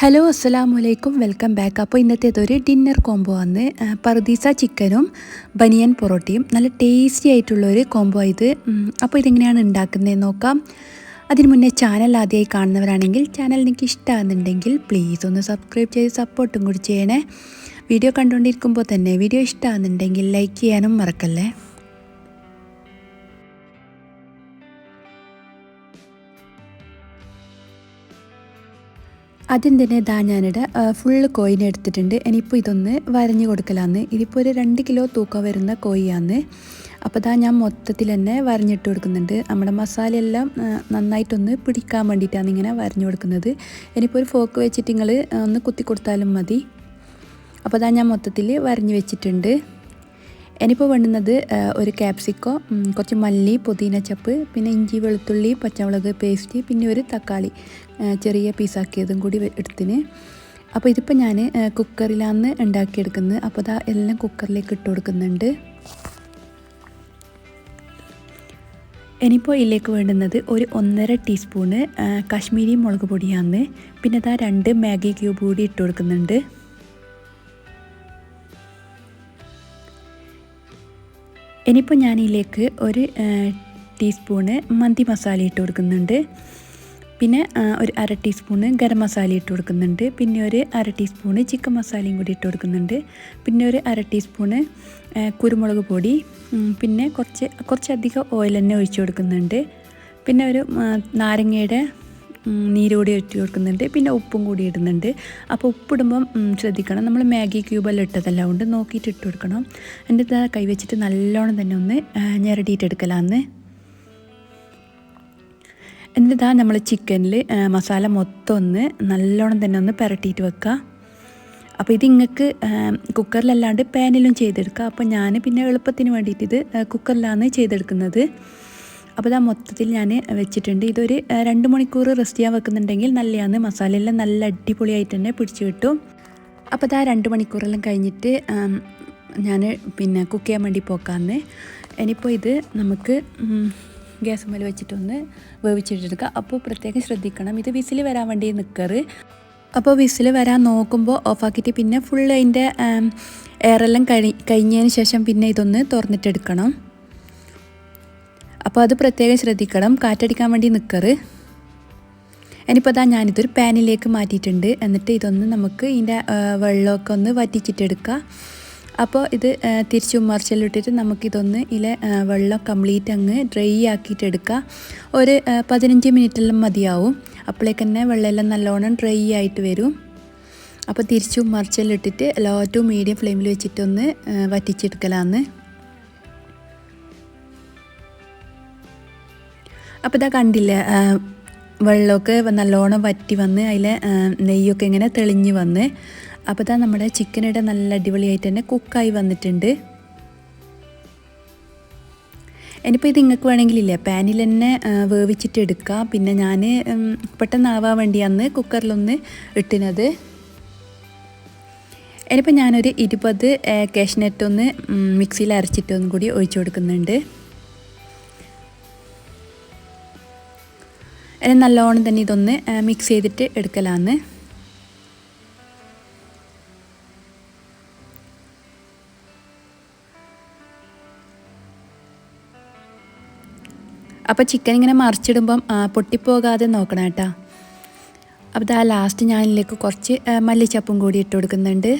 Hello അസ്സലാമു അലൈക്കും welcome back അപ്പോൾ ഇന്നത്തേതൊരു ഡിന്നർ കോംബോ ആണ്. പർദീസ ചിക്കനും ബനിയൻ പൊറോട്ടയും. നല്ല ടേസ്റ്റി ആയിട്ടുള്ളൊരു കോംബോ ഇത്. അപ്പോൾ ഇതെങ്ങനെയാണ് ഉണ്ടാക്കുന്നത് നോക്കാം. അതിനു മുന്നേ ചാനൽ ആദ്യമായി കാണുന്നവരാണെങ്കിൽ ചാനൽ നിങ്ങൾക്ക് ഇഷ്ടമാകുന്നുണ്ടെങ്കിൽ പ്ലീസ് ഒന്ന് സബ്സ്ക്രൈബ് ചെയ്ത് സപ്പോർട്ടും കൂടി ചെയ്യണേ. വീഡിയോ കണ്ടുകൊണ്ടിരിക്കുമ്പോൾ തന്നെ വീഡിയോ ഇഷ്ടമാകുന്നുണ്ടെങ്കിൽ ലൈക്ക് ചെയ്യാനും മറക്കല്ലേ? ആദ്യം തന്നെ ദാ ഞാനിവിടെ ഫുള്ള് കോയിൻ എടുത്തിട്ടുണ്ട്. ഇനിയിപ്പോൾ ഇതൊന്ന് വരഞ്ഞു കൊടുക്കലാന്ന്. ഇതിപ്പോൾ ഒരു രണ്ട് കിലോ തൂക്കം വരുന്ന കോയിയാന്ന് അപ്പോൾ ദാ ഞാൻ മൊത്തത്തിൽ തന്നെ വരഞ്ഞിട്ട് കൊടുക്കുന്നുണ്ട്. നമ്മുടെ മസാലയെല്ലാം നന്നായിട്ടൊന്ന് പിടിക്കാൻ വേണ്ടിയിട്ടാണ് ഇങ്ങനെ വരഞ്ഞു കൊടുക്കുന്നത്. ഇനിയിപ്പോൾ ഒരു ഫോക്ക് വെച്ചിട്ട് നിങ്ങൾ ഒന്ന് കുത്തി കൊടുത്താലും മതി. അപ്പോൾ ദാ ഞാൻ മൊത്തത്തിൽ വരഞ്ഞു വെച്ചിട്ടുണ്ട്. ഇനിയിപ്പോൾ വേണ്ടുന്നത് ഒരു ക്യാപ്സിക്കോ കുറച്ച് മല്ലി പുതിന ചപ്പ് പിന്നെ ഇഞ്ചി വെളുത്തുള്ളി പച്ചമുളക് പേസ്റ്റ് പിന്നെ ഒരു തക്കാളി ചെറിയ പീസാക്കിയതും കൂടി എടുത്തിന്. അപ്പോൾ ഇതിപ്പോൾ ഞാൻ കുക്കറിലാണ് ഉണ്ടാക്കിയെടുക്കുന്നത്. അപ്പോൾ അതാ എല്ലാം കുക്കറിലേക്ക് ഇട്ട് കൊടുക്കുന്നുണ്ട്. ഇനിയിപ്പോൾ ഇതിലേക്ക് വേണ്ടുന്നത് ഒരു ഒന്നര ടീസ്പൂണ് കാശ്മീരി മുളക് പൊടിയാണ്. പിന്നെ അതാ രണ്ട് മാഗി ക്യൂബ് കൂടി ഇട്ട് കൊടുക്കുന്നുണ്ട്. ഇനിയിപ്പോൾ ഞാനിതിലേക്ക് ഒരു ടീസ്പൂണ് മന്തി മസാല ഇട്ട് കൊടുക്കുന്നുണ്ട്. പിന്നെ ഒരു അര ടീസ്പൂണ് ഗരം മസാല ഇട്ട് കൊടുക്കുന്നുണ്ട്. പിന്നെ ഒരു അര ടീസ്പൂണ് ചിക്കൻ മസാലയും കൂടി ഇട്ട് കൊടുക്കുന്നുണ്ട്. പിന്നെ ഒരു അര ടീസ്പൂണ് കുരുമുളക് പൊടി. പിന്നെ കുറച്ച് കുറച്ചധികം ഓയിൽ തന്നെ ഒഴിച്ച് കൊടുക്കുന്നുണ്ട്. പിന്നെ ഒരു നാരങ്ങയുടെ ഉം, നീര് കൂടി ഒഴിച്ച് കൊടുക്കുന്നുണ്ട്. പിന്നെ ഉപ്പും കൂടി ഇടുന്നുണ്ട്. അപ്പോൾ ഉപ്പിടുമ്പം ശ്രദ്ധിക്കണം. നമ്മൾ മാഗി ക്യൂബെല്ലാം ഇട്ടതല്ല? കൊണ്ട് നോക്കിയിട്ട് ഇട്ട് കൊടുക്കണം. എന്റെ കൈ വെച്ചിട്ട് നല്ലോണം തന്നെ ഒന്ന് ഞെരടിയിട്ടെടുക്കലാന്ന് എന്നിട്ടാ നമ്മൾ ചിക്കനിൽ മസാല മൊത്തം ഒന്ന് നല്ലോണം തന്നെ ഒന്ന് പുരട്ടിയിട്ട് വെക്കുക അപ്പോൾ ഇത് ഇങ്ങക്ക് കുക്കറിലല്ലാണ്ട് പാനിലും ചെയ്തെടുക്കുക അപ്പോൾ ഞാൻ പിന്നെ എളുപ്പത്തിന് വേണ്ടിയിട്ട് ഇത് കുക്കറിലാണ് ചെയ്തെടുക്കുന്നത്. അപ്പോൾ ഇതാ മൊത്തത്തിൽ ഞാൻ വെച്ചിട്ടുണ്ട്. ഇതൊരു രണ്ട് മണിക്കൂർ റെസ്റ്റ് ചെയ്യാൻ വെക്കുന്നുണ്ടെങ്കിൽ നല്ലതാണ്. മസാലയെല്ലാം നല്ല അടിപൊളിയായിട്ട് തന്നെ പിടിച്ചു കിട്ടും. അപ്പോൾ ഇതാ രണ്ട് മണിക്കൂറെല്ലാം കഴിഞ്ഞിട്ട് ഞാൻ പിന്നെ കുക്ക് ചെയ്യാൻ വേണ്ടി പോക്കാന്ന്. ഇനിയിപ്പോൾ ഇത് നമുക്ക് ഗ്യാസ് മേൽ വെച്ചിട്ടൊന്ന് വേവിച്ചിട്ടെടുക്കുക അപ്പോൾ പ്രത്യേകം ശ്രദ്ധിക്കണം. ഇത് വിസിൽ വരാൻ വേണ്ടി നിൽക്കറ് അപ്പോൾ വിസിൽ വരാൻ നോക്കുമ്പോൾ ഓഫാക്കിയിട്ട് പിന്നെ ഫുൾ അതിന്റെ എയറെല്ലാം കഴി കഴിഞ്ഞതിന് ശേഷം പിന്നെ ഇതൊന്ന് തുറന്നിട്ടെടുക്കണം. അപ്പോൾ അത് പ്രത്യേകം ശ്രദ്ധിക്കണം. കാറ്റടിക്കാൻ വേണ്ടി നിൽക്കറ് ഇനിയിപ്പോൾ അതാ ഞാനിതൊരു പാനിലേക്ക് മാറ്റിയിട്ടുണ്ട്. എന്നിട്ട് ഇതൊന്ന് നമുക്ക് ഇതിന്റെ വെള്ളമൊക്കെ ഒന്ന് വറ്റിച്ചിട്ടെടുക്കുക അപ്പോൾ ഇത് തിരിച്ചു മറിച്ചെല്ലിട്ടിട്ട് നമുക്കിതൊന്ന് ഇതിലെ വെള്ളം കംപ്ലീറ്റ് അങ്ങ് ഡ്രൈ ആക്കിയിട്ടെടുക്കുക ഒരു പതിനഞ്ച് മിനിറ്റെല്ലാം മതിയാവും. അപ്പോഴേക്ക് തന്നെ വെള്ളമെല്ലാം നല്ലോണം ഡ്രൈ ആയിട്ട് വരും. അപ്പോൾ തിരിച്ചും മറിച്ചെല്ലിട്ടിട്ട് ലോ ടു മീഡിയം ഫ്ലെയിമിൽ വെച്ചിട്ടൊന്ന് വറ്റിച്ചെടുക്കലാന്ന്. അപ്പോൾ ഇതാ കണ്ടില്ലേ വെള്ളമൊക്കെ നല്ലോണം വറ്റി വന്ന് അതിലെ നെയ്യൊക്കെ ഇങ്ങനെ തെളിഞ്ഞ് വന്ന്. അപ്പോൾ ഇതാ നമ്മുടെ ചിക്കനിടെ നല്ല അടിപൊളിയായിട്ട് തന്നെ കുക്കായി വന്നിട്ടുണ്ട്. ഇനിയിപ്പോൾ ഇത് നിങ്ങൾക്ക് വേണമെങ്കിലില്ല പാനിൽ തന്നെ വേവിച്ചിട്ട് എടുക്കാം. പിന്നെ ഞാൻ പെട്ടെന്നാവാൻ വേണ്ടിയാണ് കുക്കറിലൊന്ന് ഇട്ടിനത്. ഇനിയിപ്പോൾ ഞാനൊരു ഇരുപത് കാഷ്നെറ്റ് ഒന്ന് മിക്സിയിൽ അരച്ചിട്ടൊന്നും കൂടി ഒഴിച്ചു കൊടുക്കുന്നുണ്ട്. നല്ലോണം തന്നെ ഇതൊന്ന് മിക്സ് ചെയ്തിട്ട് എടുക്കലാന്ന്. അപ്പോൾ ചിക്കൻ ഇങ്ങനെ മറിച്ചിടുമ്പം പൊട്ടിപ്പോകാതെ നോക്കണം കേട്ടോ. അപ്പോൾ ആ ലാസ്റ്റ് ഞാനിലേക്ക് കുറച്ച് മല്ലിച്ചപ്പും കൂടി ഇട്ട് കൊടുക്കുന്നുണ്ട്.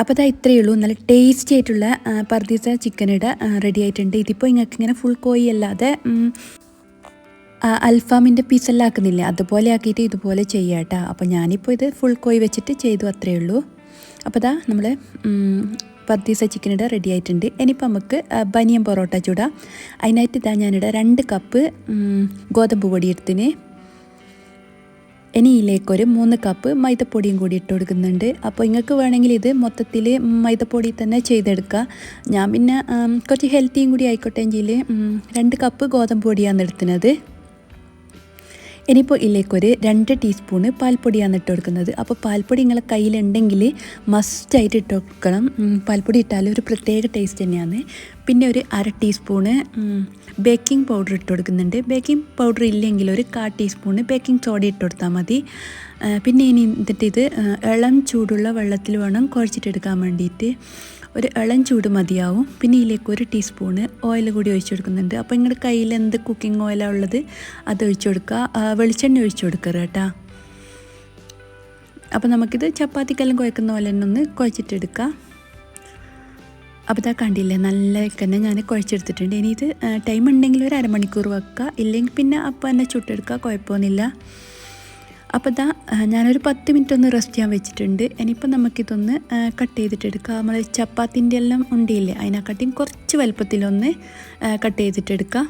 അപ്പോൾ അതാ ഇത്രയേ ഉള്ളൂ. നല്ല ടേസ്റ്റി ആയിട്ടുള്ള പർദീസ ഇട റെഡി ആയിട്ടുണ്ട്. ഇതിപ്പോൾ നിങ്ങൾക്ക് ഇങ്ങനെ ഫുൾ കോയി അല്ലാതെ അൽഫാമിന്റെ പീസെല്ലാം ആക്കുന്നില്ല? അതുപോലെ ആക്കിയിട്ട് ഇതുപോലെ ചെയ്യാം കേട്ടോ അപ്പോൾ ഞാനിപ്പോൾ ഇത് ഫുൾ കോയി വെച്ചിട്ട് ചെയ്തു അത്രയേ ഉള്ളൂ. അപ്പോൾ ഇതാ നമ്മൾ പത്തീസ ചിക്കനിടെ റെഡി ആയിട്ടുണ്ട്. ഇനിയിപ്പോൾ നമുക്ക് ബനിയൻ പൊറോട്ട ചൂടാം. അതിനായിട്ട് ഇതാ ഞാനിവിടെ രണ്ട് കപ്പ് ഗോതമ്പ് പൊടി എടുത്തിന്. ഇനി ഇതിലേക്കൊരു മൂന്ന് കപ്പ് മൈദപ്പൊടിയും കൂടി ഇട്ട് കൊടുക്കുന്നുണ്ട്. അപ്പോൾ നിങ്ങൾക്ക് വേണമെങ്കിൽ ഇത് മൊത്തത്തിൽ മൈദപ്പൊടി തന്നെ ചെയ്തെടുക്കുക ഞാൻ പിന്നെ കുറച്ച് ഹെൽത്തിയും കൂടി ആയിക്കോട്ടെ എങ്കിൽ രണ്ട് കപ്പ് ഗോതമ്പ് പൊടിയാണ് എടുക്കുന്നത് ഇനിയിപ്പോൾ ഇതിലേക്കൊരു രണ്ട് ടീസ്പൂണ് പാൽപ്പൊടിയാണ് ഇട്ട് കൊടുക്കുന്നത് അപ്പോൾ പാൽപ്പൊടി നിങ്ങളെ കയ്യിലുണ്ടെങ്കിൽ മസ്റ്റായിട്ട് ഇട്ട് കൊടുക്കണം പാൽപ്പൊടി ഇട്ടാൽ ഒരു പ്രത്യേക ടേസ്റ്റ് തന്നെയാണ്. പിന്നെ ഒരു അര ടീസ്പൂണ് ബേക്കിംഗ് പൗഡർ ഇട്ട് കൊടുക്കുന്നുണ്ട് ബേക്കിംഗ് പൗഡർ ഇല്ലെങ്കിൽ ഒരു കാ ടീസ്പൂണ് ബേക്കിംഗ് സോഡ ഇട്ട് കൊടുത്താൽ മതി പിന്നെ ഇനി എന്നിട്ട് ഇത് ഇളം ചൂടുള്ള വെള്ളത്തിൽ വേണം കുഴച്ചിട്ടെടുക്കാൻ വേണ്ടിയിട്ട് ഒരു ഇളം ചൂട് മതിയാവും. പിന്നെ ഇതിലേക്ക് ഒരു ടീസ്പൂണ് ഓയിൽ കൂടി ഒഴിച്ചു കൊടുക്കുന്നുണ്ട് അപ്പോൾ നിങ്ങളുടെ കയ്യിൽ എന്ത് കുക്കിംഗ് ഓയിലാണ് ഉള്ളത് അത് ഒഴിച്ചു കൊടുക്കുക വെളിച്ചെണ്ണ ഒഴിച്ചു കൊടുക്കരുത് കേട്ടോ. അപ്പോൾ നമുക്കിത് ചപ്പാത്തിക്കെല്ലാം കുഴക്കുന്ന പോലെ തന്നെ ഒന്ന് കുഴച്ചിട്ടെടുക്കാം. അപ്പോൾ ഇതാ കണ്ടില്ലേ നല്ല തന്നെ ഞാൻ കുഴച്ചെടുത്തിട്ടുണ്ട്. ഇനി ഇത് ടൈം ഉണ്ടെങ്കിൽ ഒരു അരമണിക്കൂർ വെക്കുക. ഇല്ലെങ്കിൽ പിന്നെ അപ്പോൾ തന്നെ ചുട്ടെടുക്കുക. കുഴപ്പമൊന്നുമില്ല. അപ്പോൾ ഇതാ ഞാനൊരു പത്ത് മിനിറ്റ് ഒന്ന് റെസ്റ്റ് ചെയ്യാൻ വെച്ചിട്ടുണ്ട്. ഇനിയിപ്പോൾ നമുക്കിതൊന്ന് കട്ട് ചെയ്തിട്ടെടുക്കുക നമ്മൾ ചപ്പാത്തിന്റെ എല്ലാം ഉണ്ടിയില്ലേ അതിനെക്കാട്ടിയും കുറച്ച് വലുപ്പത്തിലൊന്ന് കട്ട് ചെയ്തിട്ടെടുക്കുക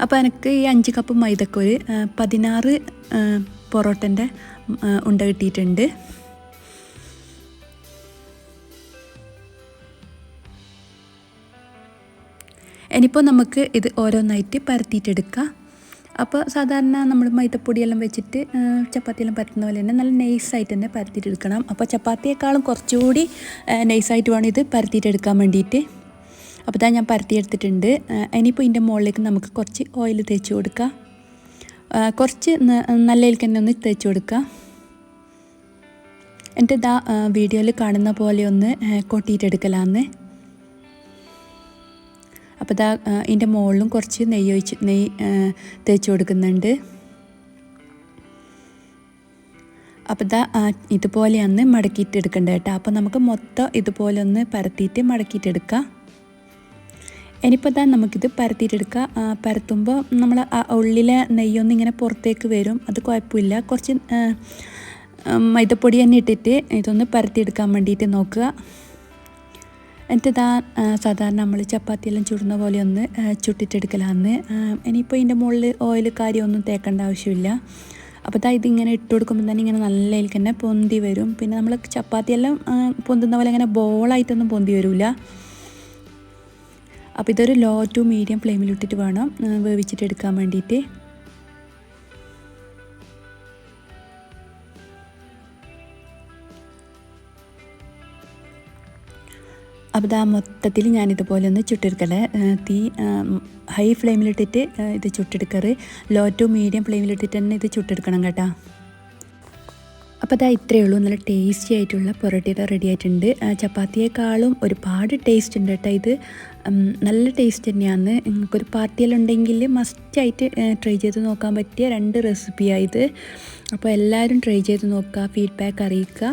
അപ്പോൾ എനിക്ക് ഈ അഞ്ച് കപ്പ് മൈദക്ക് ഒരു ആ, പതിനാറ് പൊറോട്ടന്റെ ഉണ്ട കിട്ടിയിട്ടുണ്ട്. ഇനിയിപ്പോൾ നമുക്ക് ഇത് ഓരോന്നായിട്ട് പരത്തിയിട്ടെടുക്കാം. അപ്പോൾ സാധാരണ നമ്മൾ മൈദപ്പൊടിയെല്ലാം വെച്ചിട്ട് ചപ്പാത്തിയെല്ലാം പരത്തുന്ന പോലെ തന്നെ നല്ല നൈസായിട്ട് തന്നെ പരത്തിയിട്ടെടുക്കണം. അപ്പോൾ ചപ്പാത്തിയേക്കാളും കുറച്ചുകൂടി നൈസായിട്ട് വേണം ഇത് പരത്തിയിട്ടെടുക്കാൻ വേണ്ടിയിട്ട് അപ്പോൾ ഇതാ ഞാൻ പരത്തിയെടുത്തിട്ടുണ്ട്. ഇനിയിപ്പോൾ ഇതിന്റെ മുകളിലേക്ക് നമുക്ക് കുറച്ച് ഓയിൽ തേച്ച് കൊടുക്കാം. കുറച്ച് നല്ലതിൽ തന്നെ ഒന്ന് തേച്ച് കൊടുക്കാം. എന്നിട്ട് ഇതാ വീഡിയോയിൽ കാണുന്ന പോലെ ഒന്ന് കൊട്ടിയിട്ടെടുക്കലാന്ന്. അപ്പോൾ ഇതാ ഇതിന്റെ മുകളിലും കുറച്ച് നെയ്യ് ഒഴിച്ച് നെയ്യ് തേച്ച് കൊടുക്കുന്നുണ്ട്. അപ്പോൾ ഇതാ ഇതുപോലെയാണ് മടക്കിയിട്ട് എടുക്കേണ്ടത് കേട്ടോ അപ്പോൾ നമുക്ക് മൊത്തം ഇതുപോലെ ഒന്ന് പരത്തിയിട്ട് മടക്കിയിട്ടെടുക്കാം. ഇനിയിപ്പോൾ ഇതാ നമുക്കിത് പരത്തിയിട്ടെടുക്കാം എടുക്കാം പരത്തുമ്പോൾ നമ്മൾ ഉള്ളിലെ നെയ്യൊന്നും ഇങ്ങനെ പുറത്തേക്ക് വരും. അത് കുഴപ്പമില്ല. കുറച്ച് മൈദപ്പൊടി തന്നെ ഇട്ടിട്ട് ഇതൊന്ന് പരത്തിയെടുക്കാൻ വേണ്ടിയിട്ട് നോക്കുക. എന്നിട്ട് ഇതാ സാധാരണ നമ്മൾ ചപ്പാത്തിയെല്ലാം ചുടുന്ന പോലെ ഒന്ന് ചുട്ടിട്ടെടുക്കലാന്ന്. ഇനിയിപ്പോൾ ഇതിന്റെ മുകളിൽ ഓയിൽ കാര്യമൊന്നും തേക്കേണ്ട ആവശ്യമില്ല. അപ്പോൾ ഇതാ ഇതിങ്ങനെ ഇട്ട് കൊടുക്കുമ്പോൾ തന്നെ ഇങ്ങനെ നല്ല ഇതിലേക്ക് തന്നെ പൊന്തി വരും. പിന്നെ നമ്മൾ ചപ്പാത്തിയെല്ലാം പൊന്തുന്ന പോലെ അങ്ങനെ ബോളായിട്ടൊന്നും പൊന്തി വരില്ല അപ്പോൾ ഇതൊരു ലോ ടു മീഡിയം ഫ്ലെയിമിലിട്ടിട്ട് വേണം വേവിച്ചിട്ട് എടുക്കാൻ വേണ്ടിയിട്ട് അപ്പോൾ ഇതാ മൊത്തത്തിൽ ഞാനിതുപോലെ ഒന്ന് ചുട്ടെടുക്കൽ തീ ഹൈ ഫ്ലെയിമിലിട്ടിട്ട് ഇത് ചുട്ടെടുക്കാറ്. ലോ ടു മീഡിയം ഫ്ലെയിമിലിട്ടിട്ട് തന്നെ ഇത് ചുട്ടെടുക്കണം കേട്ടോ. അപ്പോൾ അതാ ഇത്രയേ ഉള്ളൂ. നല്ല ടേസ്റ്റി ആയിട്ടുള്ള പൊറോട്ടയുടെ റെഡി ആയിട്ടുണ്ട്. ചപ്പാത്തിയേക്കാളും ഒരുപാട് ടേസ്റ്റ് ഉണ്ട് കേട്ടോ ഇത്. നല്ല ടേസ്റ്റ് തന്നെയാണ്. നിങ്ങൾക്കൊരു പാർട്ടിയിലുണ്ടെങ്കിൽ മസ്റ്റായിട്ട് ട്രൈ ചെയ്ത് നോക്കാൻ പറ്റിയ രണ്ട് റെസിപ്പിയാണ് അപ്പോൾ എല്ലാവരും ട്രൈ ചെയ്ത് നോക്കുക ഫീഡ്ബാക്ക് അറിയിക്കുക